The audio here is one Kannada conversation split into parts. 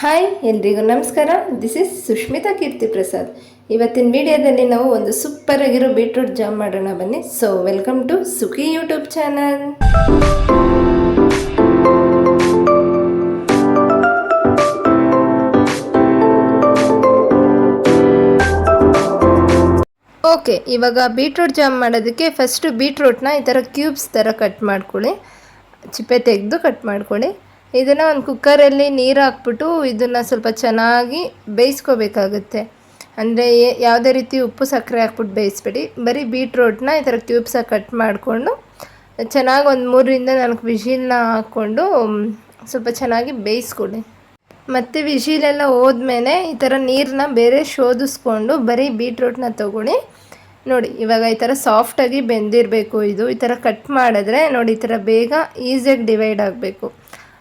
ಹಾಯ್, ಎಲ್ರಿಗೂ ನಮಸ್ಕಾರ. This is Sushmita Keerthi Prasad. ಇವತ್ತಿನ ವಿಡಿಯೋದಲ್ಲಿ ನಾವು ಒಂದು ಸೂಪರ್ ಆಗಿರೋ ಬೀಟ್ರೂಟ್ ಜಾಮ್ ಮಾಡೋಣ ಬನ್ನಿ. So welcome to Sukhi YouTube channel okay ಇವಾಗ ಬೀಟ್ರೂಟ್ ಜಾಮ್ ಮಾಡೋದಕ್ಕೆ ಫಸ್ಟು ಬೀಟ್ರೂಟ್ನ ಈ ಥರ ಕ್ಯೂಬ್ಸ್ ಥರ ಕಟ್ ಮಾಡ್ಕೊಳ್ಳಿ. ಚಿಪ್ಪೆ ತೆಗೆದು ಕಟ್ ಮಾಡ್ಕೊಳ್ಳಿ. ಇದನ್ನು ಒಂದು ಕುಕ್ಕರಲ್ಲಿ ನೀರು ಹಾಕ್ಬಿಟ್ಟು ಇದನ್ನು ಸ್ವಲ್ಪ ಚೆನ್ನಾಗಿ ಬೇಯಿಸ್ಕೋಬೇಕಾಗುತ್ತೆ. ಅಂದರೆ ಯಾವುದೇ ರೀತಿ ಉಪ್ಪು ಸಕ್ಕರೆ ಹಾಕ್ಬಿಟ್ಟು ಬೇಯಿಸ್ಬೇಡಿ. ಬರೀ ಬೀಟ್ರೋಟ್ನ ಈ ಥರ ಕ್ಯೂಬ್ಸಾಗಿ ಕಟ್ ಮಾಡಿಕೊಂಡು, ಚೆನ್ನಾಗಿ ಒಂದು ಮೂರರಿಂದ ನಾಲ್ಕು ವಿಷಿಲ್ನ ಹಾಕ್ಕೊಂಡು ಸ್ವಲ್ಪ ಚೆನ್ನಾಗಿ ಬೇಯಿಸ್ಕೊಳ್ಳಿ ಮತ್ತು ವಿಷಿಲೆಲ್ಲ ಹೋದ್ಮೇಲೆ ಈ ಥರ ನೀರನ್ನ ಬೇರೆ ಶೋಧಿಸ್ಕೊಂಡು ಬರೀ ಬೀಟ್ರೂಟ್ನ ತೊಗೊಳ್ಳಿ. ನೋಡಿ, ಇವಾಗ ಈ ಥರ ಸಾಫ್ಟಾಗಿ ಬೆಂದಿರಬೇಕು ಇದು. ಈ ಥರ ಕಟ್ ಮಾಡಿದ್ರೆ ನೋಡಿ, ಈ ಥರ ಬೇಗ ಈಸಿಯಾಗಿ ಡಿವೈಡ್ ಆಗಬೇಕು.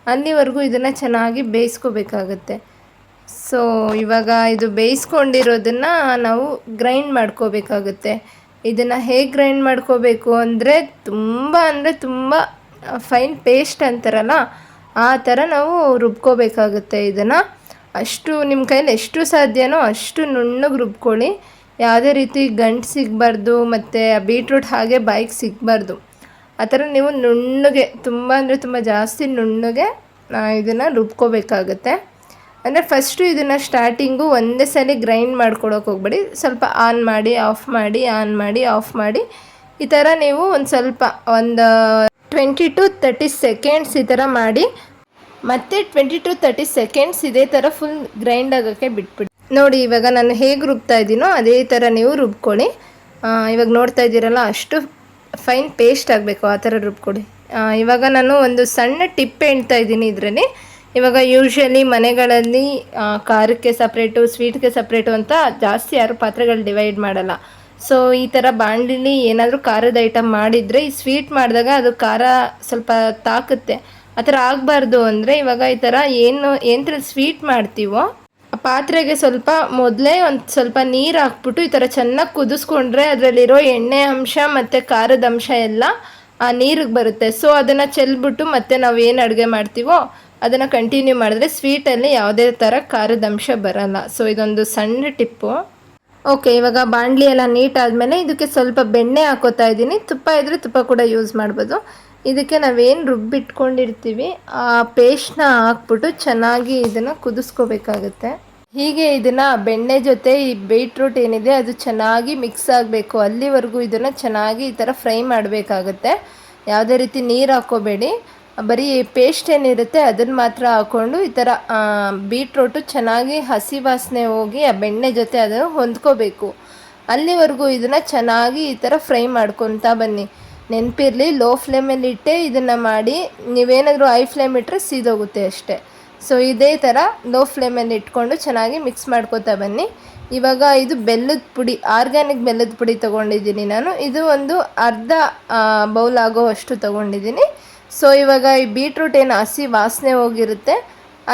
ಅಲ್ಲಿವರೆಗೂ ಇದನ್ನು ಚೆನ್ನಾಗಿ ಬೇಯಿಸ್ಕೋಬೇಕಾಗತ್ತೆ. ಸೊ ಇವಾಗ ಇದು ಬೇಯಿಸ್ಕೊಂಡಿರೋದನ್ನು ನಾವು ಗ್ರೈಂಡ್ ಮಾಡ್ಕೋಬೇಕಾಗುತ್ತೆ. ಇದನ್ನು ಹೇಗೆ ಗ್ರೈಂಡ್ ಮಾಡ್ಕೋಬೇಕು ಅಂದರೆ ತುಂಬ ಅಂದರೆ ತುಂಬ ಫೈನ್ ಪೇಸ್ಟ್ ಅಂತಾರಲ್ಲ, ಆ ಥರ ನಾವು ರುಬ್ಕೋಬೇಕಾಗುತ್ತೆ ಇದನ್ನು. ಅಷ್ಟು ನಿಮ್ಮ ಕೈಯಲ್ಲಿ ಎಷ್ಟು ಸಾಧ್ಯನೋ ಅಷ್ಟು ನುಣ್ಣಗೆ ರುಬ್ಕೊಳ್ಳಿ. ಯಾವುದೇ ರೀತಿ ಗಂಟು ಸಿಗಬಾರ್ದು, ಮತ್ತು ಬೀಟ್ರೂಟ್ ಹಾಗೆ ಬಾಯಿಗೆ ಸಿಗಬಾರ್ದು. ಆ ಥರ ನೀವು ನುಣ್ಣಗೆ ತುಂಬ ಅಂದರೆ ತುಂಬ ಜಾಸ್ತಿ ನುಣ್ಣಗೆ ಇದನ್ನು ರುಬ್ಕೋಬೇಕಾಗತ್ತೆ. ಅಂದರೆ ಫಸ್ಟು ಇದನ್ನು ಸ್ಟಾರ್ಟಿಂಗು ಒಂದೇ ಸಲ ಗ್ರೈಂಡ್ ಮಾಡ್ಕೊಳಕ್ಕೆ ಹೋಗ್ಬೇಡಿ. ಸ್ವಲ್ಪ ಆನ್ ಮಾಡಿ ಆಫ್ ಮಾಡಿ ಆನ್ ಮಾಡಿ ಆಫ್ ಮಾಡಿ. ಈ ಥರ ನೀವು ಒಂದು ಸ್ವಲ್ಪ ಒಂದು ಟ್ವೆಂಟಿ ಟು ತರ್ಟಿ ಸೆಕೆಂಡ್ಸ್ ಈ ಥರ ಮಾಡಿ. ಮತ್ತೆ ಟ್ವೆಂಟಿ ಟು ತರ್ಟಿ ಸೆಕೆಂಡ್ಸ್ ಇದೇ ಥರ ಫುಲ್ ಗ್ರೈಂಡ್ ಆಗೋಕ್ಕೆ ಬಿಟ್ಬಿಡಿ. ನೋಡಿ ಇವಾಗ ನಾನು ಹೇಗೆ ರುಬ್ತಾ ಇದ್ದೀನೋ ಅದೇ ಥರ ನೀವು ರುಬ್ಕೊಳ್ಳಿ. ಇವಾಗ ನೋಡ್ತಾ ಇದ್ದೀರಲ್ಲ ಅಷ್ಟು ಫೈನ್ ಪೇಸ್ಟ್ ಆಗಬೇಕು, ಆ ಥರ ರುಬ್ಕೊಡಿ ಇವಾಗ ನಾನು ಒಂದು ಸಣ್ಣ ಟಿಪ್ ಹೇಳ್ತಾ ಇದ್ದೀನಿ ಇದರಲ್ಲಿ ಇವಾಗ ಯೂಶ್ವಲಿ ಮನೆಗಳಲ್ಲಿ ಖಾರಕ್ಕೆ ಸಪ್ರೇಟು ಸ್ವೀಟ್ಗೆ ಸಪ್ರೇಟು ಅಂತ ಜಾಸ್ತಿ ಯಾರು ಪಾತ್ರೆಗಳು ಡಿವೈಡ್ ಮಾಡಲ್ಲ. ಸೊ ಈ ಥರ ಬಾಣಲಿಲಿ ಏನಾದರೂ ಖಾರದ ಐಟಮ್ ಮಾಡಿದರೆ, ಈ ಸ್ವೀಟ್ ಮಾಡಿದಾಗ ಅದು ಖಾರ ಸ್ವಲ್ಪ ತಾಕುತ್ತೆ. ಆ ಥರ ಆಗಬಾರ್ದು ಅಂದರೆ ಇವಾಗ ಈ ಥರ ಏನು ಏನು ಸ್ವೀಟ್ ಮಾಡ್ತೀವೋ ಪಾತ್ರೆಗೆ ಸ್ವಲ್ಪ ಮೊದಲೇ ಒಂದು ಸ್ವಲ್ಪ ನೀರು ಹಾಕ್ಬಿಟ್ಟು ಈ ಥರ ಚೆನ್ನಾಗಿ ಕುದಿಸ್ಕೊಂಡ್ರೆ ಅದರಲ್ಲಿರೋ ಎಣ್ಣೆ ಅಂಶ ಮತ್ತು ಖಾರದ ಅಂಶ ಎಲ್ಲ ಆ ನೀರಿಗೆ ಬರುತ್ತೆ. ಸೊ ಅದನ್ನು ಚೆಲ್ಬಿಟ್ಟು ಮತ್ತೆ ನಾವು ಏನು ಅಡುಗೆ ಮಾಡ್ತೀವೋ ಅದನ್ನು ಕಂಟಿನ್ಯೂ ಮಾಡಿದ್ರೆ ಸ್ವೀಟಲ್ಲಿ ಯಾವುದೇ ಥರ ಖಾರದ ಅಂಶ ಬರಲ್ಲ. ಸೊ ಇದೊಂದು ಸಣ್ಣ ಟಿಪ್ಪು. ಓಕೆ ಇವಾಗ ಬಾಣಲಿ ಎಲ್ಲ ನೀಟ್ ಆದಮೇಲೆ ಇದಕ್ಕೆ ಸ್ವಲ್ಪ ಬೆಣ್ಣೆ ಹಾಕೋತಾ ಇದ್ದೀನಿ. ತುಪ್ಪ ಇದ್ದರೆ ತುಪ್ಪ ಕೂಡ ಯೂಸ್ ಮಾಡ್ಬೋದು. ಇದಕ್ಕೆ ನಾವೇನು ರುಬ್ಬಿಟ್ಕೊಂಡಿರ್ತೀವಿ, ಆ ಪೇಸ್ಟ್ನ ಹಾಕ್ಬಿಟ್ಟು ಚೆನ್ನಾಗಿ ಇದನ್ನು ಕುದಿಸ್ಕೋಬೇಕಾಗುತ್ತೆ. ಹೀಗೆ ಇದನ್ನು ಬೆಣ್ಣೆ ಜೊತೆ ಈ ಬೀಟ್ರೂಟ್ ಏನಿದೆ ಅದು ಚೆನ್ನಾಗಿ ಮಿಕ್ಸ್ ಆಗಬೇಕು. ಅಲ್ಲಿವರೆಗೂ ಇದನ್ನು ಚೆನ್ನಾಗಿ ಈ ಥರ ಫ್ರೈ ಮಾಡಬೇಕಾಗುತ್ತೆ. ಯಾವುದೇ ರೀತಿ ನೀರು ಹಾಕೋಬೇಡಿ ಬರೀ ಪೇಸ್ಟ್ ಏನಿರುತ್ತೆ ಅದನ್ನು ಮಾತ್ರ ಹಾಕ್ಕೊಂಡು ಈ ಥರ ಬೀಟ್ರೂಟು ಚೆನ್ನಾಗಿ ಹಸಿ ವಾಸನೆ ಹೋಗಿ ಆ ಬೆಣ್ಣೆ ಜೊತೆ ಅದನ್ನು ಹೊಂದ್ಕೋಬೇಕು. ಅಲ್ಲಿವರೆಗೂ ಇದನ್ನು ಚೆನ್ನಾಗಿ ಈ ಥರ ಫ್ರೈ ಮಾಡ್ಕೊತಾ ಬನ್ನಿ. ನೆನಪಿರಲಿ ಲೋ ಫ್ಲೇಮಲ್ಲಿ ಇಟ್ಟೆ ಇದನ್ನು ಮಾಡಿ, ನೀವೇನಾದರೂ ಐ ಫ್ಲೇಮ್ ಇಟ್ಟರೆ ಸೀದೋಗುತ್ತೆ ಅಷ್ಟೇ. ಸೊ ಇದೇ ಥರ ಲೋ ಫ್ಲೇಮಲ್ಲಿ ಇಟ್ಕೊಂಡು ಚೆನ್ನಾಗಿ ಮಿಕ್ಸ್ ಮಾಡ್ಕೊತಾ ಬನ್ನಿ. ಇವಾಗ ಇದು ಬೆಲ್ಲದ ಪುಡಿ ಆರ್ಗ್ಯಾನಿಕ್ ಬೆಲ್ಲದ ಪುಡಿ ತೊಗೊಂಡಿದ್ದೀನಿ ನಾನು. ಇದು ಒಂದು ಅರ್ಧ ಬೌಲ್ ಆಗೋ ಅಷ್ಟು ತೊಗೊಂಡಿದ್ದೀನಿ. ಸೊ ಇವಾಗ ಈ ಬೀಟ್ರೂಟ್ ಏನು ಹಸಿ ವಾಸನೆ ಹೋಗಿರುತ್ತೆ,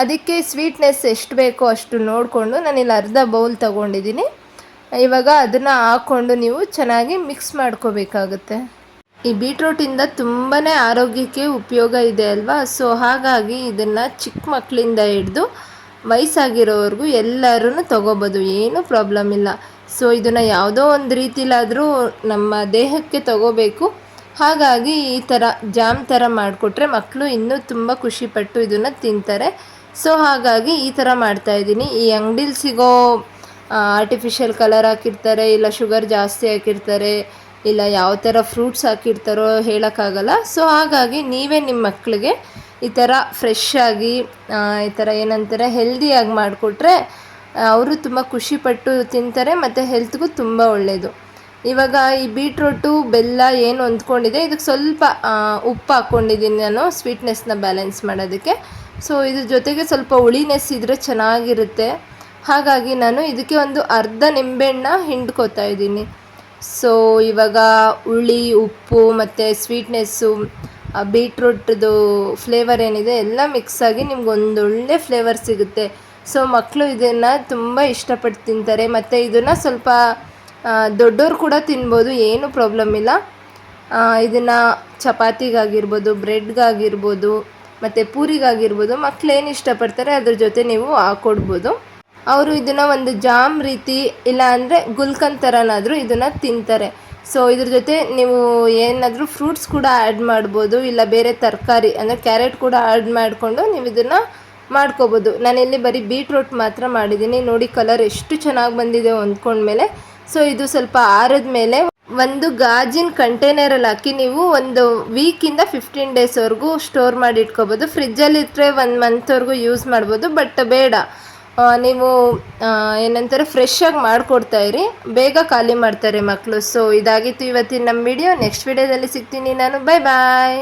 ಅದಕ್ಕೆ ಸ್ವೀಟ್ನೆಸ್ ಎಷ್ಟು ಬೇಕೋ ಅಷ್ಟು ನೋಡಿಕೊಂಡು ನಾನಿಲ್ಲಿ ಅರ್ಧ ಬೌಲ್ ತೊಗೊಂಡಿದ್ದೀನಿ. ಇವಾಗ ಅದನ್ನು ಹಾಕ್ಕೊಂಡು ನೀವು ಚೆನ್ನಾಗಿ ಮಿಕ್ಸ್ ಮಾಡ್ಕೋಬೇಕಾಗುತ್ತೆ. ಈ ಬೀಟ್ರೂಟಿಂದ ತುಂಬಾ ಆರೋಗ್ಯಕ್ಕೆ ಉಪಯೋಗ ಇದೆ ಅಲ್ವಾ? ಸೊ ಹಾಗಾಗಿ ಇದನ್ನು ಚಿಕ್ಕ ಮಕ್ಕಳಿಂದ ಹಿಡಿದು ವಯಸ್ಸಾಗಿರೋವರೆಗೂ ಎಲ್ಲರೂ ತೊಗೋಬೋದು, ಏನೂ ಪ್ರಾಬ್ಲಮ್ ಇಲ್ಲ. ಸೊ ಇದನ್ನು ಯಾವುದೋ ಒಂದು ರೀತಿಲಾದರೂ ನಮ್ಮ ದೇಹಕ್ಕೆ ತಗೋಬೇಕು. ಹಾಗಾಗಿ ಈ ಥರ ಜಾಮ್ ಥರ ಮಾಡಿಕೊಟ್ರೆ ಮಕ್ಕಳು ಇನ್ನೂ ತುಂಬ ಖುಷಿಪಟ್ಟು ಇದನ್ನು ತಿಂತಾರೆ. ಸೊ ಹಾಗಾಗಿ ಈ ಥರ ಮಾಡ್ತಾಯಿದ್ದೀನಿ ಈ ಅಂಗಡೀಲಿ ಸಿಗೋ ಆರ್ಟಿಫಿಷಿಯಲ್ ಕಲರ್ ಹಾಕಿರ್ತಾರೆ, ಇಲ್ಲ ಶುಗರ್ ಜಾಸ್ತಿ ಹಾಕಿರ್ತಾರೆ ಇಲ್ಲ ಯಾವ ಥರ ಫ್ರೂಟ್ಸ್ ಹಾಕಿರ್ತಾರೋ ಹೇಳೋಕ್ಕಾಗಲ್ಲ. ಸೊ ಹಾಗಾಗಿ ನೀವೇ ನಿಮ್ಮ ಮಕ್ಕಳಿಗೆ ಈ ಥರ ಫ್ರೆಶ್ ಆಗಿ ಈ ಥರ ಏನಂತಾರೆ ಹೆಲ್ದಿಯಾಗಿ ಮಾಡಿಕೊಟ್ರೆ ಅವರು ತುಂಬ ಖುಷಿಪಟ್ಟು ತಿಂತಾರೆ ಮತ್ತು ಹೆಲ್ತ್ಗೂ ತುಂಬ ಒಳ್ಳೆಯದು ಇವಾಗ ಈ ಬೀಟ್ರೋಟು ಬೆಲ್ಲ ಏನು ಹೊಂದ್ಕೊಂಡಿದೆ, ಇದಕ್ಕೆ ಸ್ವಲ್ಪ ಉಪ್ಪು ಹಾಕ್ಕೊಂಡಿದ್ದೀನಿ ನಾನು ಸ್ವೀಟ್ನೆಸ್ನ ಬ್ಯಾಲೆನ್ಸ್ ಮಾಡೋದಕ್ಕೆ. ಸೊ ಇದ್ರ ಜೊತೆಗೆ ಸ್ವಲ್ಪ ಹುಳಿನೆಸ್ ಇದ್ದರೆ ಚೆನ್ನಾಗಿರುತ್ತೆ. ಹಾಗಾಗಿ ನಾನು ಇದಕ್ಕೆ ಒಂದು ಅರ್ಧ ನಿಂಬೆಹಣ್ಣ ಹಿಂಡ್ಕೋತಾ ಇದ್ದೀನಿ. ಸೊ ಇವಾಗ ಹುಳಿ, ಉಪ್ಪು ಮತ್ತು ಸ್ವೀಟ್ನೆಸ್ಸು ಬೀಟ್ರೂಟ್ದು ಫ್ಲೇವರ್ ಏನಿದೆ ಎಲ್ಲ ಮಿಕ್ಸ್ ಆಗಿ ನಿಮ್ಗೆ ಒಂದು ಒಳ್ಳೆ ಫ್ಲೇವರ್ ಸಿಗುತ್ತೆ. ಸೊ ಮಕ್ಕಳು ಇದನ್ನು ತುಂಬ ಇಷ್ಟಪಟ್ಟು ತಿಂತಾರೆ. ಮತ್ತು ಇದನ್ನು ಸ್ವಲ್ಪ ದೊಡ್ಡೋರು ಕೂಡ ತಿನ್ಬೋದು, ಏನು ಪ್ರಾಬ್ಲಮ್ ಇಲ್ಲ. ಇದನ್ನು ಚಪಾತಿಗಾಗಿರ್ಬೋದು ಬ್ರೆಡ್ಗಾಗಿರ್ಬೋದು ಮತ್ತು ಪೂರಿಗಾಗಿರ್ಬೋದು ಮಕ್ಕಳು ಏನು ಇಷ್ಟಪಡ್ತಾರೆ ಅದ್ರ ಜೊತೆ ನೀವು ಹಾಕ್ಕೊಡ್ಬೋದು ಅವರು ಇದನ್ನು ಒಂದು ಜಾಮ್ ರೀತಿ ಇಲ್ಲ ಅಂದರೆ ಗುಲ್ಕನ್ ಥರನಾದರೂ ಇದನ್ನು ತಿಂತಾರೆ. ಸೊ ಇದ್ರ ಜೊತೆ ನೀವು ಏನಾದರೂ ಫ್ರೂಟ್ಸ್ ಕೂಡ ಆ್ಯಡ್ ಮಾಡ್ಬೋದು, ಇಲ್ಲ ಬೇರೆ ತರಕಾರಿ ಅಂದರೆ ಕ್ಯಾರೆಟ್ ಕೂಡ ಆ್ಯಡ್ ಮಾಡಿಕೊಂಡು ನೀವು ಇದನ್ನು ಮಾಡ್ಕೋಬೋದು. ನಾನಿಲ್ಲಿ ಬರೀ ಬೀಟ್ರೂಟ್ ಮಾತ್ರ ಮಾಡಿದ್ದೀನಿ ನೋಡಿ ಕಲರ್ ಎಷ್ಟು ಚೆನ್ನಾಗಿ ಬಂದಿದೆ ಹೊಂದ್ಕೊಂಡ್ಮೇಲೆ. ಸೊ ಇದು ಸ್ವಲ್ಪ ಆರದ ಮೇಲೆ ಒಂದು ಗಾಜಿನ ಕಂಟೈನರಲ್ಲಿ ಹಾಕಿ ನೀವು ಒಂದು ವೀಕಿಂದ ಫಿಫ್ಟೀನ್ ಡೇಸ್ವರೆಗೂ ಸ್ಟೋರ್ ಮಾಡಿ ಇಟ್ಕೋಬೋದು. ಫ್ರಿಜ್ಜಲ್ಲಿ ಇಟ್ಟರೆ ಒನ್ ಮಂತ್ವರೆಗೂ ಯೂಸ್ ಮಾಡ್ಬೋದು ಬಟ್ ಬೇಡ. ನೀವು ಏನಂತಾರೆ ಫ್ರೆಶ್ ಆಗಿ ಮಾಡಿಕೊಡ್ತಾ ಇರಿ. ಬೇಗ ಖಾಲಿ ಮಾಡ್ತಾರೆ ಮಕ್ಕಳು ಸೊ ಇದಾಗಿತ್ತು ಇವತ್ತಿನ ನಮ್ಮ ವಿಡಿಯೋ ನೆಕ್ಸ್ಟ್ ವಿಡಿಯೋದಲ್ಲಿ ಸಿಗ್ತೀನಿ ನಾನು. ಬಾಯ್ ಬಾಯ್